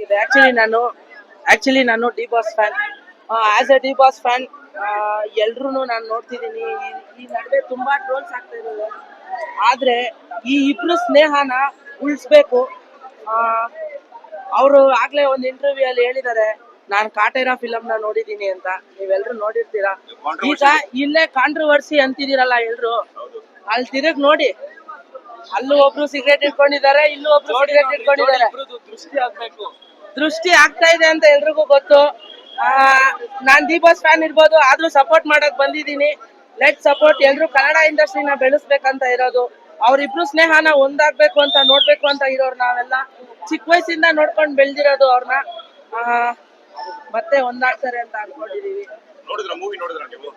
ಇದೆ ಆಕ್ಚುಲಿ ನಾನು ಆಕ್ಚುಲಿ ನಾನು D boss fan as a D boss fan ಎಲ್ರು ನಾನು ನೋಡ್ತಿದ್ದೀನಿ. ಈ- ಈ ನಡುವೆ ತುಂಬಾ ಟ್ರೋಲ್ಸ್ ಆಗ್ತಾ ಇರೋದು. ಆದ್ರೆ ಈ ಇಬ್ರು ಸ್ನೇಹನ ಉಳಿಸ್ಬೇಕು. ಅವರು ಆಗ್ಲೇ ಒಂದು ಇಂಟರ್ವ್ಯೂ ಅಲ್ಲಿ ಹೇಳಿದ್ದಾರೆ ನಾನು ಕಾಟೇರಾ ಫಿಲಮ್ನ ನೋಡಿದೀನಿ ಅಂತ. ನೀವೆಲ್ರು ನೋಡಿರ್ತೀರಾ? ಈಗ ಇಲ್ಲೇ ಕಾಂಟ್ರವರ್ಸಿ ಅಂತಿದ್ದೀರಲ್ಲ ಎಲ್ರು. ಅಲ್ಲಿ ತಿರುಗ್ ನೋಡಿ. ಅಲ್ಲೂ ಒಬ್ರು ಸಿಗರೇಟ್ ಇಟ್ಕೊಂಡಿದ್ದಾರೆ ಇಲ್ಲೂ ಒಬ್ರು ಸಿಗರೇಟ್ ಇಟ್ಕೊಂಡಿದ್ದಾರೆ ದೃಷ್ಟಿ ಆಗ್ಬೇಕು. ದೃಷ್ಟಿ ಆಗ್ತಾ ಇದೆ ಅಂತ ಎಲ್ರಿಗೂ ಗೊತ್ತು. ಆ, ನಾನ್ ದಿ ಬಾಸ್ ಫ್ಯಾನ್ ಇರ್ಬೋದು ಆದ್ರೂ ಸಪೋರ್ಟ್ ಮಾಡಕ್ ಬಂದಿದ್ದೀನಿ. ಲೆಟ್ ಸಪೋರ್ಟ್ ಎಲ್ರು ಕನ್ನಡ ಇಂಡಸ್ಟ್ರಿನ ಬೆಳೆಸ್ಬೇಕಂತ ಇರೋದು. ಅವ್ರಿಬ್ರು ಸ್ನೇಹನ ಒಂದಾಗ್ಬೇಕು ಅಂತ ನೋಡ್ಬೇಕು ಅಂತ ಇರೋರು ನಾವೆಲ್ಲ. ಚಿಕ್ಕ ವಯಸ್ಸಿಂದ ನೋಡ್ಕೊಂಡು ಬೆಳ್ದಿರೋದು ಅವ್ರನ್ನ ಮತ್ತೆ ಒಂದಾಗ್ತಾರೆ ಅಂತ ಅನ್ಕೊಂಡಿದೀವಿ.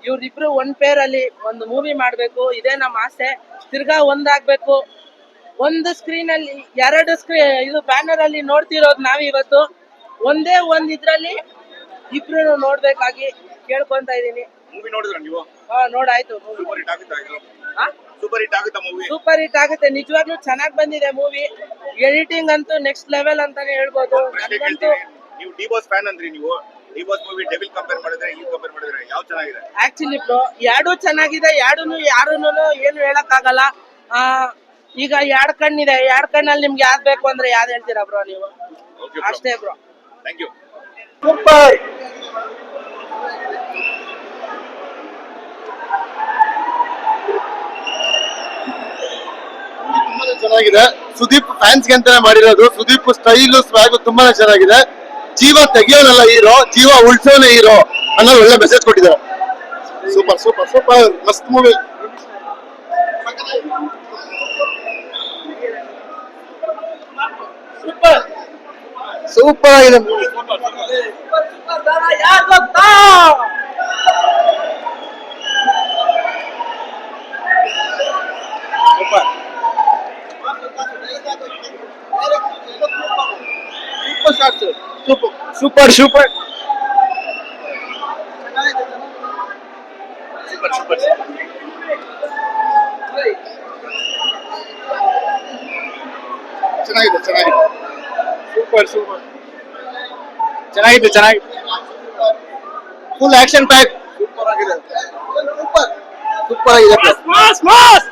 ಇವ್ರಿಬ್ರು ಒಂದ್ ಪೇರ್ ಅಲ್ಲಿ ಒಂದು ಮೂವಿ ಮಾಡ್ಬೇಕು. ಇದೇ ನಮ್ಮ ಆಸೆ. ತಿರ್ಗಾ ಒಂದಾಗ್ಬೇಕು. ಒಂದು ಸ್ಕ್ರೀನ್ ಅಲ್ಲಿ ಎರಡು ಸ್ಕ್ರೀನ್ ಇದು ಬ್ಯಾನರ್ ಅಲ್ಲಿ ನೋಡ್ತಿರೋದು ನಾವ್ ಇವತ್ತು ಒಂದೇ ಒಂದ್ ಇದ್ರಲ್ಲಿ ಇಬ್ರು ನೋಡ್ಬೇಕಾಗಿ ಕೇಳ್ಕೊಂತ ಇದೀನಿ ಮೂವಿ ನೋಡಿದ್ರ ನೀವು? ಹಾ ನೋಡಾಯ್ತು ಸೂಪರ್ ಹಿಟ್ ಆಗುತ್ತಾ ಇದು ಸೂಪರ್ ಹಿಟ್ ಆಗುತ್ತಾ ಮೂವಿ ಸೂಪರ್ ಹಿಟ್ ಆಗುತ್ತೆ. ನಿಜವಾಗ್ಲೂ ಚೆನ್ನಾಗ್ ಬಂದಿದೆ ಮೂವಿ ಎಡಿಟಿಂಗ್ ಅಂತೂ ನೆಕ್ಸ್ಟ್ ಲೆವೆಲ್ ಅಂತಾನೆ ಹೇಳ್ಬೋದು. ಪ್ರಶ್ನೆ ನನ್ಗಂತೂ ಕೇಳ್ತೀನಿ ನೀವು ಡಿ ಬಾಸ್ ಫ್ಯಾನ್ ಅಂದ್ರಿ ನೀವು. D boss movie devil compare ಮಾಡಿದ್ರೆ ಇಲ್ಲಿ ಕಂಪೇರ್ ಮಾಡಿದ್ರೆ ಯಾವ ಚೆನ್ನಾಗಿದೆ? ಆಕ್ಚುಲಿ ಬ್ರೋ ಎರಡು ಚೆನ್ನಾಗಿದೆ ಎರಡೂನು ಯಾರೂನು ಏನು ಹೇಳಕ್ ಆಗಲ್ಲ ಆ ಈಗ ಎರಡ್ ಕಣ್ಣಿದೆ. ಎರಡ್ ಕಣ್ಣಲ್ಲಿ ನಿಮ್ಗೆ ಯಾವ್ದು ಬೇಕು ಅಂದ್ರೆ ಯಾವ್ದು ಹೇಳ್ತೀರಾ ಬ್ರೋ ನೀವು? ಓಕೆ ಅಷ್ಟೇ ಬ್ರೋ ಥ್ಯಾಂಕ್ ಯು. ಸೂಪರ್ ಚೆನ್ನಾಗಿದೆ. ಸುದೀಪ್ ಫ್ಯಾನ್ಸ್ಗೆ ಅಂತಾನೆ ಮಾಡಿರೋದು. ಸುದೀಪ್ ಸ್ಟೈಲ್ ಸ್ವಾಗ್ ತುಂಬಾನೇ ಚೆನ್ನಾಗಿದೆ. ಜೀವ ತೆಗಿಯೋನಲ್ಲ ಹೀರೋ ಜೀವ ಉಳ್ಸೋನೆ ಹೀರೋ ಅನ್ನೋ ಒಳ್ಳೆ ಮೆಸೇಜ್ ಕೊಟ್ಟಿದ್ದಾರೆ. ಸೂಪರ್ ಸೂಪರ್ ಸೂಪರ್ ಮಸ್ತ್ ಮೂವಿ ಸೂಪರ್ ಸೂಪರ್ ಆಗಿದೆ ಮೂವಿ ಯಾರು ಗೊತ್ತಾ super shorts super super super super super ಚೆನ್ನಾಗಿದೆ ಚೆನ್ನಾಗಿದೆ. ಸೂಪರ್ ಸೂಪರ್ ಚೆನ್ನಾಗಿದೆ ಚೆನ್ನಾಗಿದೆ ಫುಲ್ ಆಕ್ಷನ್ ಪ್ಯಾಕ್ ಸೂಪರ್ ಆಗಿದೆ ಸೂಪರ್ ಸೂಪರ್ ಆಗಿದೆ ಮಾಸ್ ಮಾಸ್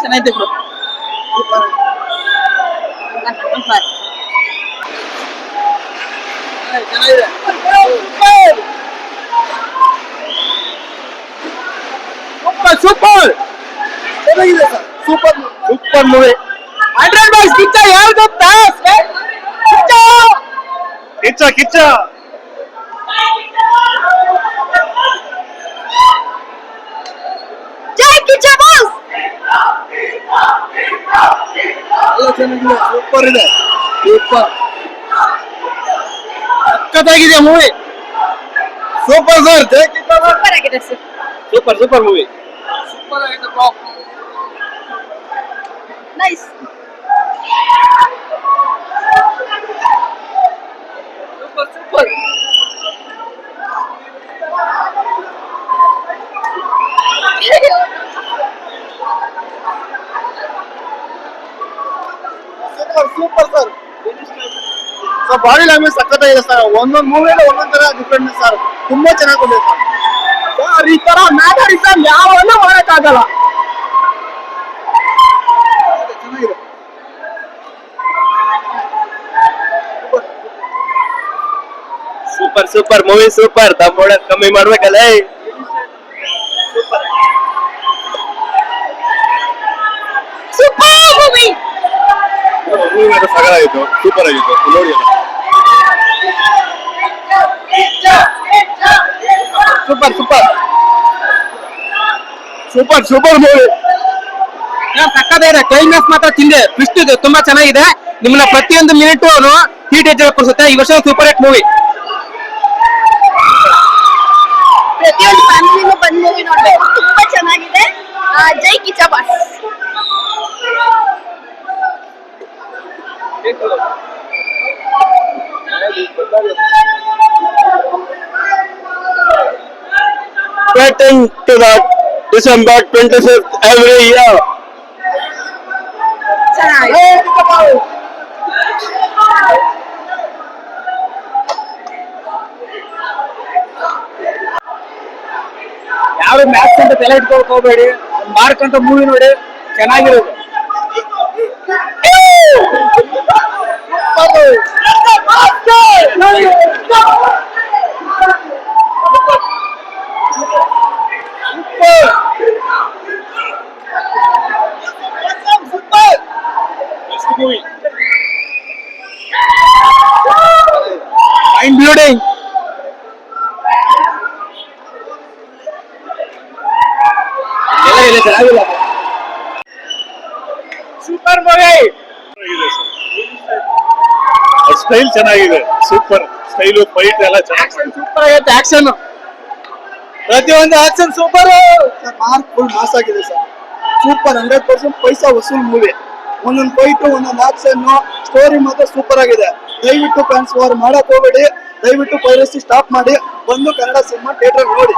ಚೆನ್ನಾಗಿದೆ ಬ್ರೋ ಚೆನ್ನಾಗಿದೆ ಸೂಪರ್ ಸೂಪರ್ ಚೆನ್ನಾಗಿದೆ. Sir super super movie hundred boys Kichcha ಯಾರು ಗೊತ್ತಾ? ಕಿಚ್ಚ! ಕಿಚ್ಚ ಜೈ ಕಿಚ್ಚ ಸೂಪರ್ ಇದೆ. ಸೂಪರ್. ಸಖತ್ತಾಗಿದೆ ಮೂವಿ ಸೂಪರ್ ಸರ್ ಸೂಪರ್ ಆಗಿದೆ sir. Super super movie super ಆಗಿದೆ bro nice super super super super sir sir body language ಸಖತ್ತಾಗಿದೆ ಸರ್ ಒಂದೊಂದು ಮೂವಿಯಲ್ಲಿ ಒಂದೊಂದ್ ತರ ಡಿಫ್ರೆಂಟ್ ಸರ್ ತುಂಬಾ ಚೆನ್ನಾಗಿ ಬಂದಿದೆ ಸರ್ ಸರ್ ಈ ತರ ಮ್ಯಾನರಿಸಮ್ ಯಾವನ್ನೂ ಮಾಡಕ್ಕಾಗಲ್ಲ. ಸೂಪರ್ ಸೂಪರ್ ಮೂವಿ ಸೂಪರ್ ತಮ್ಮ ಕಮ್ಮಿ ಮಾಡ್ಬೇಕಲ್ಲ ಸೂಪರ್ ಮೂವಿ ಮೂವಿ ಸಗಲಾಗಿತ್ತು ಸೂಪರ್ ಆಗಿತ್ತು ನೋಡಿ super super super super movie ಸಕ್ಕದಾಗಿದೆ climax ಮಾತ್ರ ತಿಂದೆ. ಟ್ವಿಸ್ಟ್ ಇದೆ. ತುಂಬಾ ಚೆನ್ನಾಗಿದೆ. ನಿಮ್ಮನ್ನ ಪ್ರತಿಯೊಂದು ಮಿನಿಟ್ ಹೀಟ್ ಎಜ್ಜೆ ಕೊಡಿಸುತ್ತೆ. ಈ ವರ್ಷ ಸೂಪರ್ ಹಿಟ್ ಮೂವಿ ಪ್ರತಿಯೊಂದು ಫ್ಯಾಮಿಲಿನೂ ಬಂದು ಮೂವಿ ನೋಡ್ಬೇಕು. ತುಂಬಾ ಚೆನ್ನಾಗಿದೆ. ಆ, ಜೈ Kichcha boss. Getting to the December 25th every year. ಯಾವ ಮ್ಯಾಥ್ಸ್ ಅಂತ ತಲೆ ಇಟ್ಕೊಳಕ್ ಹೋಗ್ಬೇಡಿ ಒಂದ್ ಮಾರ್ಕ್ ಅಂತ ಮೂವಿ ನೋಡಿ ಚೆನ್ನಾಗಿರೋದು ಮೂವಿ ಮೈಂಡ್ ಚೆನ್ನಾಗಿಲ್ಲ ಸೂಪರ್ ಮೂವಿ ಸ್ಟೈಲ್ ಚೆನ್ನಾಗಿದೆ. ಸೂಪರ್. ಸ್ಟೈಲು ಫೈಟ್ ಎಲ್ಲ ಚೆನ್ನಾಗಿ ಸೂಪರ್ ಆಗೈತೆ ಆಕ್ಷನ್ ಪ್ರತಿಯೊಂದು action super mark full mass ಆಗಿದೆ ಸರ್. ಸೂಪರ್ ಹಂಡ್ರೆಡ್ ಪರ್ಸೆಂಟ್ ಪೈಸಾ ವಸೂಲ್ ಮೂವಿ ಒಂದೊಂದು ಫೈಟ್ ಒಂದೊಂದು ಆಕ್ಷನ್ ಸ್ಟೋರಿ ಮಾತ್ರ ಸೂಪರ್ ಆಗಿದೆ. ದಯವಿಟ್ಟು ಫ್ಯಾನ್ಸ್ ವಾರ್ ಮಾಡಕ್ ಹೋಗ್ಬೇಡಿ. ದಯವಿಟ್ಟು ಪೈರಸಿ ಸ್ಟಾಪ್ ಮಾಡಿ. ಬಂದು ಕನ್ನಡ ಸಿನಿಮಾ ಥಿಯೇಟರ್ ನೋಡಿ.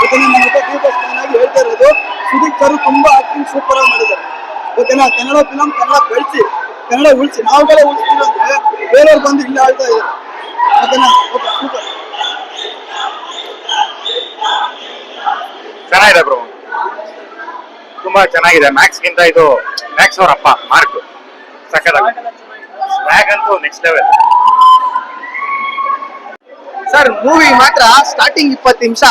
ಯಾಕಂದ್ರೆ ನಮ್ಮ ದೀಪ ಹೇಳ್ತಾ ಇರೋದು. ಸುದೀಪ್ ಸರ್ ತುಂಬಾ ಆಕ್ಟಿಂಗ್ ಸೂಪರ್ ಆಗಿ ಮಾಡಿದ್ದಾರೆ. ಓಕೆನಾ ಕನ್ನಡ ಫಿಲಂ ಕನ್ನಡ ಬೆಳೆಸಿ ಕನ್ನಡ ಉಳಿಸಿ. ನಾವುಗಳ ಅಂದ್ರೆ ಬೇರೆಯವ್ರು ಬಂದು ಇಲ್ಲಿ ಆಳ್ತಾ ಇದ್ದಾರೆ. ಓಕೆನಾ ಓಕೆ ಸೂಪರ್ ಚೆನ್ನಾಗಿದೆ ಬ್ರೋ ತುಂಬಾ ಚೆನ್ನಾಗಿದೆ. ಮ್ಯಾಕ್ಸ್ ಗಿಂತ ಇದು ಮ್ಯಾಕ್ಸ್ ಅವ್ರ ಅಪ್ಪ ಮಾರ್ಕ್ ಸಕ್ಕತ್ತಾಗಿದೆ ಸ್ವ್ಯಾಗ್ ಅಂತೂ ನೆಕ್ಸ್ಟ್ ಲೆವೆಲ್ ಸರ್ ಮೂವಿ ಮಾತ್ರ ಸ್ಟಾರ್ಟಿಂಗ್ ಇಪ್ಪತ್ತು ನಿಮಿಷ.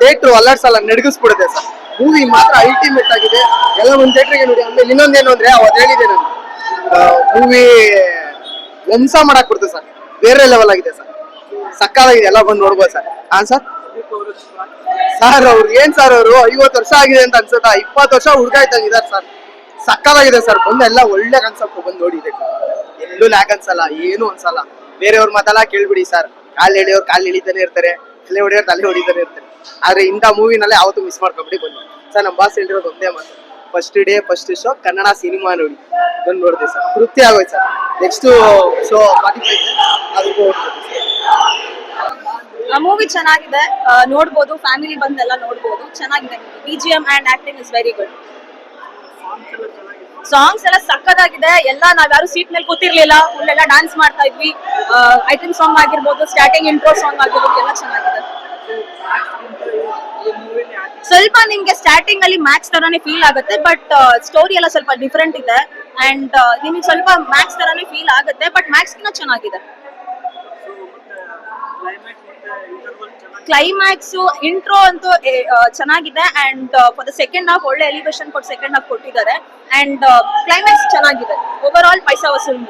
ಥಿಯೇಟ್ರು ಅಲರ್ಟ್ಸಲ್ಲ ನಡಗಿಸ್ಬಿಡುತ್ತೆ ಸರ್ ಮೂವಿ ಮಾತ್ರ ಅಲ್ಟಿಮೇಟ್ ಆಗಿದೆ. ಎಲ್ಲ ಒಂದು ಥಿಯೇಟ್ರಿಗೆ ನೋಡಿ, ಆಮೇಲೆ ಇನ್ನೊಂದೇನು ಅಂದ್ರೆ ಅವತ್ತು ಹೇಳಿದೆ ನಾನು. ಮೂವಿ ವಂಶ ಮಾಡಕ್ ಸರ್ ಬೇರೆ ಲೆವೆಲ್ ಆಗಿದೆ ಸರ್ ಸಕ್ಕತ್ತಾಗಿದೆ, ಎಲ್ಲ ಬಂದು ನೋಡ್ಬೋದು ಸರ್ ಹಾ ಸರ್ ಸರ್ ಅವ್ರು, ಏನ್ ಸರ್ ಅವರು? ಐವತ್ತು ವರ್ಷ ಆಗಿದೆ ಅಂತ ಅನ್ಸುತ್ತಾ? ಇಪ್ಪತ್ತು ವರ್ಷ ಹುಡುಗ ಸರ್ ಸಕ್ಕತ್ತಾಗಿದೆ ಸರ್ ಬಂದು ಎಲ್ಲ ಒಳ್ಳೆ ಕನ್ಸಪ್ಟ್ ಬಂದು ನೋಡಿ ಎಲ್ಲೂ ಲ್ಯಾಕ್ ಅನ್ಸಲ್ಲ, ಏನು ಅನ್ಸಲ್ಲ. ಬೇರೆಯವ್ರ ಮಾತೆಲ್ಲ ಕೇಳ್ಬಿಡಿ ಸರ್ ಕಾಲ್ ಎಳಿಯೋರು ಕಾಲ್ ಎಳಿತಾನೆ ಇರ್ತಾರೆ. ತಲೆ ಹೊಡೆಯೋರು ತಲೆ ಹೊಡಿತಾನೆ ಇರ್ತಾರೆ. ಆದ್ರೆ ಇಂಥ ಮೂವಿನಲ್ಲೇ ಯಾವತ್ತೂ ಮಿಸ್ ಮಾಡ್ಕೊಬಿಡಿ ಬನ್ನಿ. ಸರ್ ನಮ್ಮ ಬಾಸ್ ಹೇಳಿರೋದು ಒಂದೇ ಮಾತು. First day first show Kannada cinema ನೋಡಿ. ಬಂದು ನೋಡಿದೆ ಸರ್. ತೃಪ್ತಿ ಆಗೋಯ್ತು ಸರ್. ನೆಕ್ಸ್ಟ್ ಶೋ ಮೂವಿ ಚೆನ್ನಾಗಿದೆ. ನೋಡ್ಬೋದು. ಫ್ಯಾಮಿಲಿ ಬಂದೆಲ್ಲ ನೋಡ್ಬೋದು. ಚೆನ್ನಾಗಿದೆ. B G and acting is very good songs ಎಲ್ಲ ಸಕ್ಕದಾಗಿದೆ ಎಲ್ಲ ನಾವ್ಯಾರು ಸೀಟ್ ಮೇಲೆ ಕೂತಿರ್ಲಿಲ್ಲ. ಫುಲ್ ಎಲ್ಲ ಡ್ಯಾನ್ಸ್ ಮಾಡ್ತಾ ಇದ್ವಿ. ಐಟಮ್ ಸಾಂಗ್ ಆಗಿರ್ಬೋದು ಸ್ಟಾರ್ಟಿಂಗ್ ಇಂಟ್ರೋ ಸಾಂಗ್ ಆಗಿರ್ಬೋದು, ಎಲ್ಲ ಚೆನ್ನಾಗಿದೆ. ಸ್ವಲ್ಪ ನಿಮ್ಗೆ ಸ್ಟಾರ್ಟಿಂಗ್ ಅಲ್ಲಿ ಮ್ಯಾಕ್ಸ್ ತರಾನೇ ಫೀಲ್ ಆಗುತ್ತೆ ಬಟ್ ಸ್ಟೋರಿ ಎಲ್ಲ ಸ್ವಲ್ಪ ಡಿಫ್ರೆಂಟ್ ಇದೆ. ಅಂಡ್ ನಿಮ್ಗೆ ಸ್ವಲ್ಪ ಮ್ಯಾಕ್ಸ್ ತರಾನೇ ಫೀಲ್ ಆಗುತ್ತೆ ಬಟ್ ಮ್ಯಾಕ್ಸ್ ಕಿನ್ನ ಚೆನ್ನಾಗಿದೆ. ಕ್ಲೈಮ್ಯಾಕ್ಸ್ ಇಂಟ್ರೋ ಅಂತೂ ಚೆನ್ನಾಗಿದೆ. And for the second half ಒಳ್ಳೆ ಎಲಿವೇಶನ್ ಕೊಟ್ಟು ಸೆಕೆಂಡ್ ಹಾಫ್ ಕೊಟ್ಟಿದ್ದಾರೆ. ಅಂಡ್ ಕ್ಲೈಮ್ಯಾಕ್ಸ್ ಚೆನ್ನಾಗಿದೆ. Over all paisa vasool